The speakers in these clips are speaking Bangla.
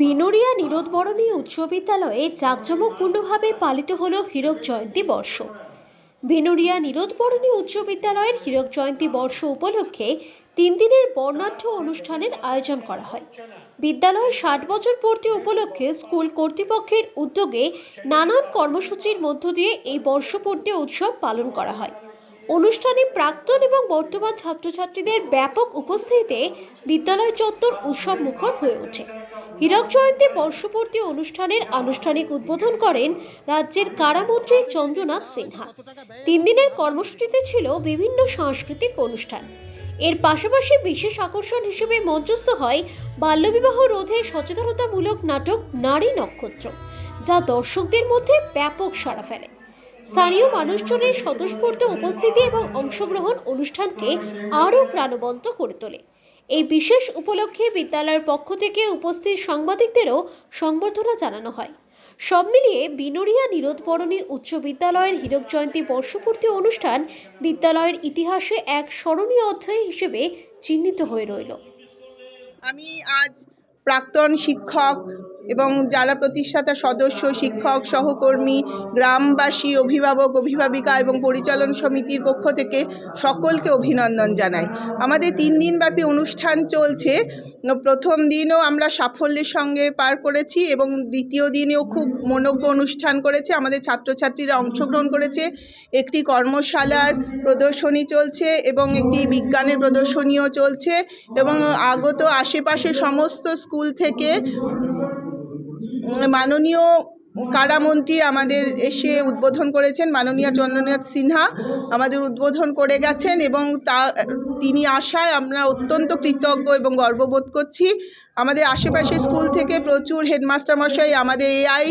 বিনোরিয়া নিরোধবরণী উচ্চ বিদ্যালয়ে জাঁকজমকপূর্ণভাবে পালিত হলো হীরক জয়ন্তী বর্ষ। বিনোরিয়া নিরোধবরণী উচ্চ বিদ্যালয়ের হীরক জয়ন্তী বর্ষ উপলক্ষে তিন দিনের বর্ণাঢ্য অনুষ্ঠানের আয়োজন করা হয়। বিদ্যালয়ের ষাট বছর পূর্তি উপলক্ষে স্কুল কর্তৃপক্ষের উদ্যোগে নানান কর্মসূচির মধ্য দিয়ে এই বর্ষপূর্তি উৎসব পালন করা হয়। অনুষ্ঠানে প্রাক্তন এবং বর্তমান ছাত্রছাত্রীদের ব্যাপক উপস্থিতিতে বিদ্যালয় চত্বর উৎসব মুখর হয়ে ওঠে। হীরক জয়ন্তী বর্ষপূর্তি অনুষ্ঠানের আনুষ্ঠানিক উদ্বোধন করেন রাজ্যের কারামন্ত্রী চন্দ্রনাথ সিনহা। তিন দিনের কর্মসূচিতে ছিল বিভিন্ন সাংস্কৃতিক অনুষ্ঠান। এর পাশাপাশি বিশেষ আকর্ষণ হিসেবে মঞ্চস্থ হয় বাল্যবিবাহ রোধে সচেতনতামূলক নাটক নারী নক্ষত্র, যা দর্শকদের মধ্যে ব্যাপক সাড়া ফেলে। স্থানীয় মানুষজনের স্বতঃস্ফূর্ত উপস্থিতি এবং অংশগ্রহণ অনুষ্ঠানকে আরও প্রাণবন্ত করে তোলে। এই বিশেষ উপলক্ষে বিদ্যালয়ের পক্ষ থেকে উপস্থিত সাংবাদিকদেরও সংবর্ধনা জানানো হয়। সব মিলিয়ে বিনোরিয়া নিরোধবরণী উচ্চ বিদ্যালয়ের হীরক জয়ন্তী বর্ষপূর্তি অনুষ্ঠান বিদ্যালয়ের ইতিহাসে এক স্মরণীয় অধ্যায় হিসেবে চিহ্নিত হয়ে রইল। আমি আজ প্রাক্তন শিক্ষক এবং যারা প্রতিষ্ঠাতা সদস্য, শিক্ষক, সহকর্মী, গ্রামবাসী, অভিভাবক, অভিভাবিকা এবং পরিচালন সমিতির পক্ষ থেকে সকলকে অভিনন্দন জানাই। আমাদের তিন দিনব্যাপী অনুষ্ঠান চলছে। প্রথম দিনও আমরা সাফল্যের সঙ্গে পার করেছি এবং দ্বিতীয় দিনেও খুব মনোজ্ঞ অনুষ্ঠান করেছে। আমাদের ছাত্রছাত্রীরা অংশগ্রহণ করেছে। একটি কর্মশালার প্রদর্শনী চলছে এবং একটি বিজ্ঞানের প্রদর্শনীও চলছে এবং আগত আশেপাশে সমস্ত স্কুল থেকে মাননীয় কারামন্ত্রী আমাদের এসে উদ্বোধন করেছেন, মাননীয় চন্দ্রনাথ সিনহা আমাদের উদ্বোধন করে গেছেন এবং তা, তিনি আসায় আমরা অত্যন্ত কৃতজ্ঞ এবং গর্ববোধ করছি। আমাদের আশেপাশে স্কুল থেকে প্রচুর হেডমাস্টার মশাই, আমাদের এআই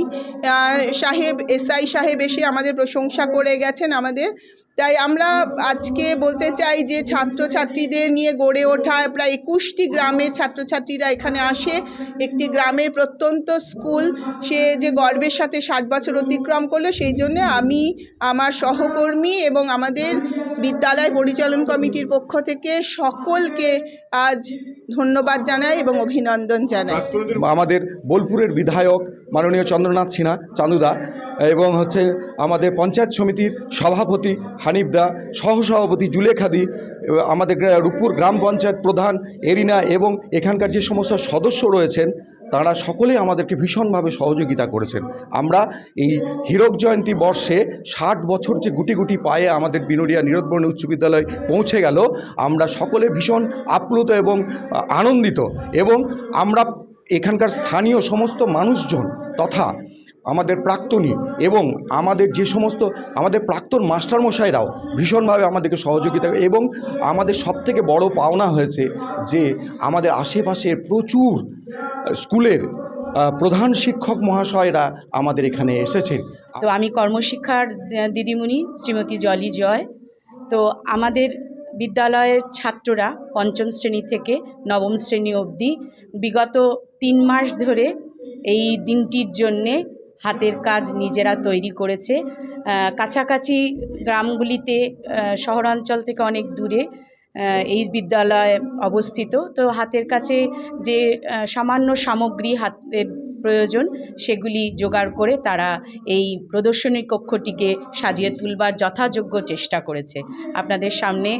সাহেব, এসআই সাহেব এসে আমাদের প্রশংসা করে গেছেন আমাদের। তাই আমরা আজকে বলতে চাই যে ছাত্রছাত্রীদের নিয়ে গড়ে ওঠা প্রায় একুশটি গ্রামের ছাত্রছাত্রীরা এখানে আসে। একটি গ্রামের প্রত্যন্ত স্কুল, সে যে গর্বের সাথে ষাট বছর অতিক্রম করল, সেই জন্য আমি, আমার সহকর্মী এবং আমাদের বিদ্যালয় পরিচালন কমিটির পক্ষ থেকে সকলকে আজ ধন্যবাদ জানাই এবং অভিনন্দন জানাই। আমাদের বোলপুরের বিধায়ক মাননীয় চন্দ্রনাথ সিনহা চান্দুদা এবং হচ্ছে আমাদের পঞ্চায়েত সমিতির সভাপতি হানিফদা সহসভাপতি জুলেখাদি এবং আমাদের রূপপুর গ্রাম পঞ্চায়েত প্রধান এরিনা এবং এখানকার যে সমস্ত সদস্য রয়েছেন তারা সকলে আমাদেরকে ভীষণভাবে সহযোগিতা করেছেন। আমরা এই হীরক জয়ন্তী বর্ষে ষাট বছর যে গুটি গুটি পায়ে আমাদের বিনোরিয়া নিরোধবর্ণ উচ্চ বিদ্যালয় পৌঁছে গেল, আমরা সকলে ভীষণ আপ্লুত এবং আনন্দিত এবং আমরা এখানকার স্থানীয় সমস্ত মানুষজন তথা আমাদের প্রাক্তনী এবং আমাদের যে সমস্ত, আমাদের প্রাক্তন মাস্টারমশাইরাও ভীষণভাবে আমাদেরকে সহযোগিতা এবং আমাদের সবথেকে বড় পাওনা হয়েছে যে আমাদের আশেপাশে প্রচুর স্কুলের প্রধান শিক্ষক মহাশয়রা আমাদের এখানে এসেছেন। তো আমি কর্মশিক্ষার দিদিমণি শ্রীমতী জলি জয়। তো আমাদের বিদ্যালয়ের ছাত্ররা পঞ্চম শ্রেণি থেকে নবম শ্রেণি অবধি বিগত তিন মাস ধরে এই দিনটির জন্যে হাতের কাজ নিজেরা তৈরি করেছে। কাছাকাছি গ্রামগুলিতে শহরাঞ্চল থেকে অনেক দূরে এই বিদ্যালয় অবস্থিত। তো হাতের কাছে যে সামান্য সামগ্রী হাতের প্রয়োজন, সেগুলি জোগাড় করে তারা এই প্রদর্শনী কক্ষটিকে সাজিয়ে তুলবার যথাযোগ্য চেষ্টা করেছে। আপনাদের সামনে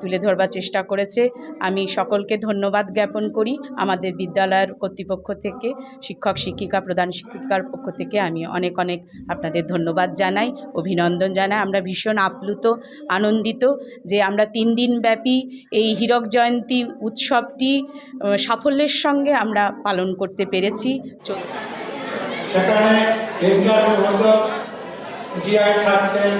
তুলে ধরবার চেষ্টা করেছে। আমি সকলকে ধন্যবাদ জ্ঞাপন করি। আমাদের বিদ্যালয়ের কর্তৃপক্ষ থেকে, শিক্ষক, শিক্ষিকা, প্রধান শিক্ষিকার পক্ষ থেকে আমি অনেক অনেক আপনাদের ধন্যবাদ জানাই, অভিনন্দন জানাই। আমরা ভীষণ আপ্লুত, আনন্দিত যে আমরা তিন দিন ব্যাপী এই হীরক জয়ন্তী উৎসবটি সাফল্যের সঙ্গে আমরা পালন করতে পেরেছি। সেখানে থাকছেন